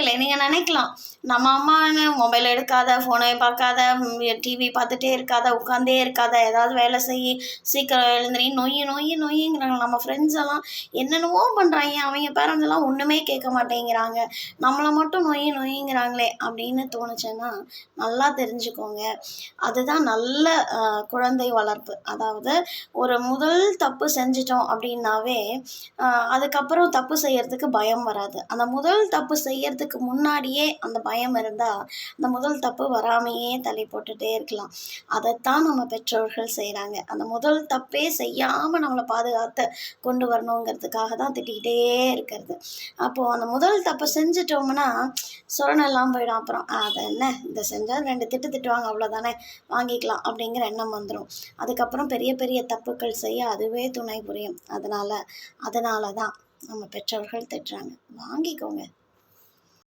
que இல்லை நீங்கள் நினைக்கலாம். நம்ம அம்மான்னு மொபைல் எடுக்காத ஃபோனை பார்க்காத டிவி பார்த்துட்டே இருக்காத உட்காந்தே இருக்காத ஏதாவது வேலை செய்யி சீக்கிரம் எழுந்திரி நொய் நொய் நொய்ங்கிறாங்க நம்ம ஃப்ரெண்ட்ஸ் எல்லாம் என்னென்னவோ பண்ணுறாங்க அவங்க பேரண்ட்ஸ் எல்லாம் ஒன்றுமே கேட்க மாட்டேங்கிறாங்க. நம்மளை மட்டும் நொய் நொய்ங்கிறாங்களே அப்படின்னு தோணுச்சுன்னா நல்லா தெரிஞ்சுக்கோங்க. அதுதான் நல்ல குழந்தை வளர்ப்பு. அதாவது ஒரு முதல் தப்பு செஞ்சிட்டோம் அப்படின்னாவே அதுக்கப்புறம் தப்பு செய்யறதுக்கு பயம் வராது. அந்த முதல் தப்பு செய்யறதுக்கு முன்னாடியே அந்த பயம் இருந்தால் அந்த முதல் தப்பு வராமையே தள்ளி போட்டுட்டே இருக்கலாம். அதைத்தான் நம்ம பெற்றோர்கள் செய்கிறாங்க அந்த முதல் தப்பே செய்யாமல் நம்மளை பாதுகாத்து கொண்டு வரணுங்கிறதுக்காக தான் திட்டிக்கிட்டே இருக்கிறது. அப்போது அந்த முதல் தப்பை செஞ்சிட்டோம்னா சுரணெல்லாம் போயிடும். அப்புறம் அதை என்ன? இந்த செஞ்சால் ரெண்டு திட்டு திட்டுவாங்க அவ்வளோதானே வாங்கிக்கலாம் அப்படிங்கிற எண்ணம் வந்துடும் அதுக்கப்புறம் பெரிய பெரிய தப்புக்கள் செய்ய அதுவே துணை புரியும். அதனால் அதனால தான் நம்ம பெற்றோர்கள் திட்டுறாங்க. வாங்கிக்கோங்க.